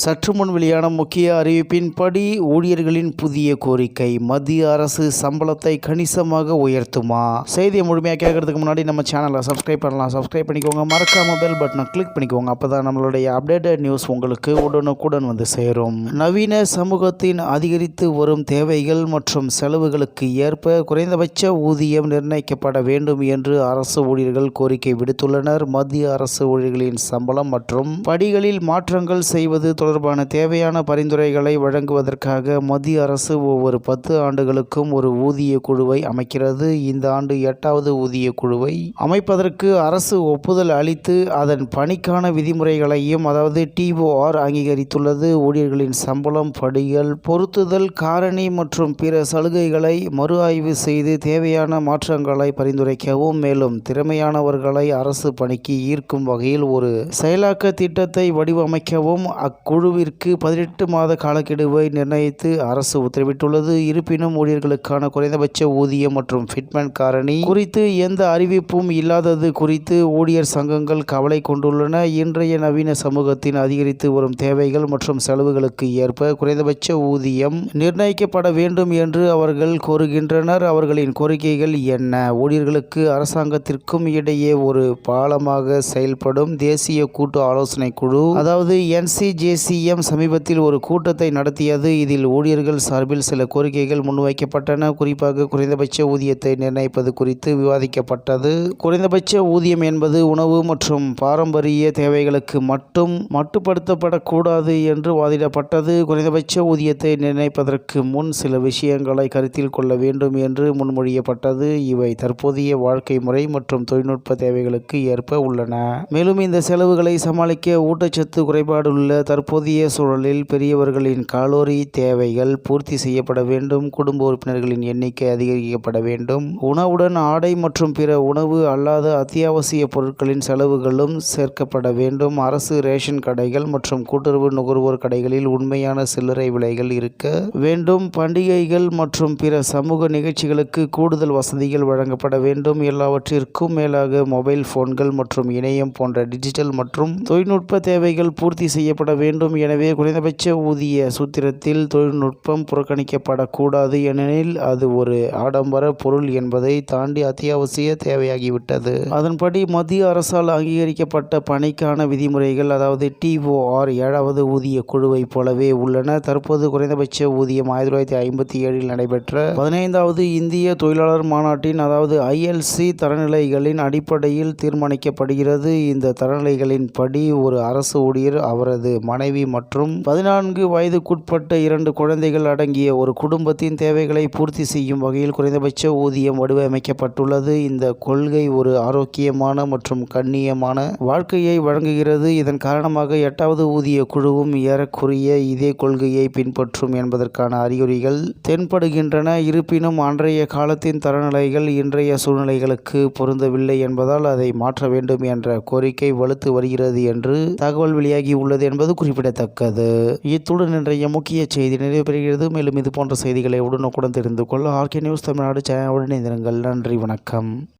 சற்று முன் வெளியான முக்கிய அறிவிப்பின்படி ஊழியர்களின் புதிய கோரிக்கை மத்திய அரசு சம்பளத்தை கணிசமாக உயர்த்துமா? செய்தியை முழுமையாக கேட்கறதுக்கு முன்னாடி நம்ம சேனலை சப்ஸ்கிரைப் பண்ணலாம். சப்ஸ்கிரைப் பண்ணிக்கோங்க. மறக்காம பெல் பட்டனை கிளிக் பண்ணிக்கோங்க. அப்போதான் நம்மளுடைய அப்டேட்டட் நியூஸ் உங்களுக்கு உடனுக்குடன் வந்து சேரும். நவீன சமூகத்தின் அதிகரித்து வரும் தேவைகள் மற்றும் செலவுகளுக்கு ஏற்ப குறைந்தபட்ச ஊதியம் நிர்ணயிக்கப்பட வேண்டும் என்று அரசு ஊழியர்கள் கோரிக்கை விடுத்துள்ளனர். மத்திய அரசு ஊழியர்களின் சம்பளம் மற்றும் படிகளில் மாற்றங்கள் செய்வது தொடர்பான தேவையான பரிந்துரைகளை வழங்குவதற்காக மத்திய அரசு ஒவ்வொரு பத்து ஆண்டுகளுக்கும் ஒரு ஊதிய குழுவை அமைக்கிறது. இந்த ஆண்டு எட்டாவது ஊதிய குழுவை அமைப்பதற்கு அரசு ஒப்புதல் அளித்து அதன் பணிக்கான விதிமுறைகளையும் அதாவது டிஓஆர் அங்கீகரித்துள்ளது. ஊழியர்களின் சம்பளம் படிகள் பொருத்துதல் காரணி மற்றும் பிற சலுகைகளை மறு ஆய்வு செய்து தேவையான மாற்றங்களை பரிந்துரைக்கவும் மேலும் திறமையானவர்களை அரசு பணிக்கு ஈர்க்கும் வகையில் ஒரு செயலாக்க திட்டத்தை வடிவமைக்கவும் குழுவிற்கு பதினெட்டு மாத காலக்கெடுவை நிர்ணயித்து அரசு உத்தரவிட்டுள்ளது. இருப்பினும் ஊழியர்களுக்கான குறைந்தபட்ச ஊதியம் மற்றும் ஃபிட்மேன் காரணி குறித்து எந்த அறிவிப்பும் இல்லாதது குறித்து ஊழியர் சங்கங்கள் கவலை கொண்டுள்ளன. இன்றைய நவீன சமூகத்தின் அதிகரித்து வரும் தேவைகள் மற்றும் செலவுகளுக்கு ஏற்ப குறைந்தபட்ச ஊதியம் நிர்ணயிக்கப்பட வேண்டும் என்று அவர்கள் கோருகின்றனர். அவர்களின் கோரிக்கைகள் என்ன? ஊழியர்களுக்கு அரசாங்கத்திற்கும் இடையே ஒரு பாலமாக செயல்படும் தேசிய கூட்டு ஆலோசனை குழு அதாவது என்சிஜே என்சிஜேசிஎம் சமீபத்தில் ஒரு கூட்டத்தை நடத்தியது. இதில் ஊழியர்கள் சார்பில் சில கோரிக்கைகள் முன்வைக்கப்பட்டன. குறிப்பாக குறைந்தபட்ச ஊதியத்தை நிர்ணயிப்பது குறித்து விவாதிக்கப்பட்டது. குறைந்தபட்ச ஊதியம் என்பது உணவு மற்றும் பாரம்பரிய தேவைகளுக்கு மட்டும் மட்டுப்படுத்தப்படக்கூடாது என்று வாதிடப்பட்டது. குறைந்தபட்ச ஊதியத்தை நிர்ணயிப்பதற்கு முன் சில விஷயங்களை கருத்தில் கொள்ள வேண்டும் என்று முன்மொழியப்பட்டது. இவை தற்போதைய வாழ்க்கை முறை மற்றும் தொழில்நுட்ப தேவைகளுக்கு ஏற்ப உள்ளன. மேலும் இந்த செலவுகளை சமாளிக்க ஊட்டச்சத்து குறைபாடுள்ள தற்போதைய சூழலில் பெரியவர்களின் கலோரி தேவைகள் பூர்த்தி செய்யப்பட வேண்டும் குடும்ப உறுப்பினர்களின் எண்ணிக்கை அதிகரிக்கப்பட வேண்டும். உணவுடன் ஆடை மற்றும் பிற உணவு அல்லாத அத்தியாவசிய பொருட்களின் செலவுகளும் சேர்க்கப்பட வேண்டும். அரசு ரேஷன் கடைகள் மற்றும் கூட்டுறவு நுகர்வோர் கடைகளில் உண்மையான சில்லறை விலைகள் இருக்க வேண்டும். பண்டிகைகள் மற்றும் பிற சமூக நிகழ்ச்சிகளுக்கு கூடுதல் வசதிகள் வழங்கப்பட வேண்டும். எல்லாவற்றிற்கும் மேலாக மொபைல் போன்கள் மற்றும் இணையம் போன்ற டிஜிட்டல் மற்றும் தொழில்நுட்ப தேவைகள் பூர்த்தி செய்யப்பட வேண்டும். எனவே குறைந்தபட்ச ஊதிய சூத்திரத்தில் தொழில்நுட்பம் புறக்கணிக்கப்படக்கூடாது ஏனெனில் அது ஒரு ஆடம்பர பொருள் என்பதை தாண்டி அத்தியாவசிய தேவையாகிவிட்டது. அதன்படி மத்திய அரசால் அங்கீகரிக்கப்பட்ட பணிக்கான விதிமுறைகள் அதாவது டிஓஆர் ஏழாவது ஊதிய குழுவை போலவே உள்ளன. தற்போது குறைந்தபட்ச ஊதியம் ஆயிரத்தி தொள்ளாயிரத்தி ஐம்பத்தி ஏழில் நடைபெற்ற பதினைந்தாவது இந்திய தொழிலாளர் மாநாட்டின் அதாவது ஐஎல்சி தரநிலைகளின் அடிப்படையில் தீர்மானிக்கப்படுகிறது. இந்த தரநிலைகளின் படி ஒரு அரசு ஊழியர் அவரது மனை மனைவி மற்றும் பதினான்கு வயதுக்குட்பட்ட இரண்டு குழந்தைகள் அடங்கிய ஒரு குடும்பத்தின் தேவைகளை பூர்த்தி செய்யும் வகையில் குறைந்தபட்ச ஊதியம் வடிவமைக்கப்பட்டுள்ளது. இந்த கொள்கை ஒரு ஆரோக்கியமான மற்றும் கண்ணியமான வாழ்க்கையை வழங்குகிறது. இதன் காரணமாக எட்டாவது ஊதிய குழுவும் ஏறக்குறைய இதே கொள்கையை பின்பற்றும் என்பதற்கான அறிகுறிகள் தென்படுகின்றன. இருப்பினும் அன்றைய காலத்தின் தரநிலைகள் இன்றைய சூழ்நிலைகளுக்கு பொருந்தவில்லை என்பதால் அதை மாற்ற வேண்டும் என்ற கோரிக்கை வலுத்து வருகிறது என்று தகவல் வெளியாகி உள்ளது என்பது குறிப்பிடத்தக்கது. இத்துடன் இன்றைய முக்கிய செய்தி நிறைவு பெறுகிறது மேலும் இது போன்ற செய்திகளை உடனுக்குடன் தெரிந்து கொள்ள ஆர்கே நியூஸ் தமிழ்நாடு சேனலுடன் இணைந்திருங்கள். நன்றி வணக்கம்.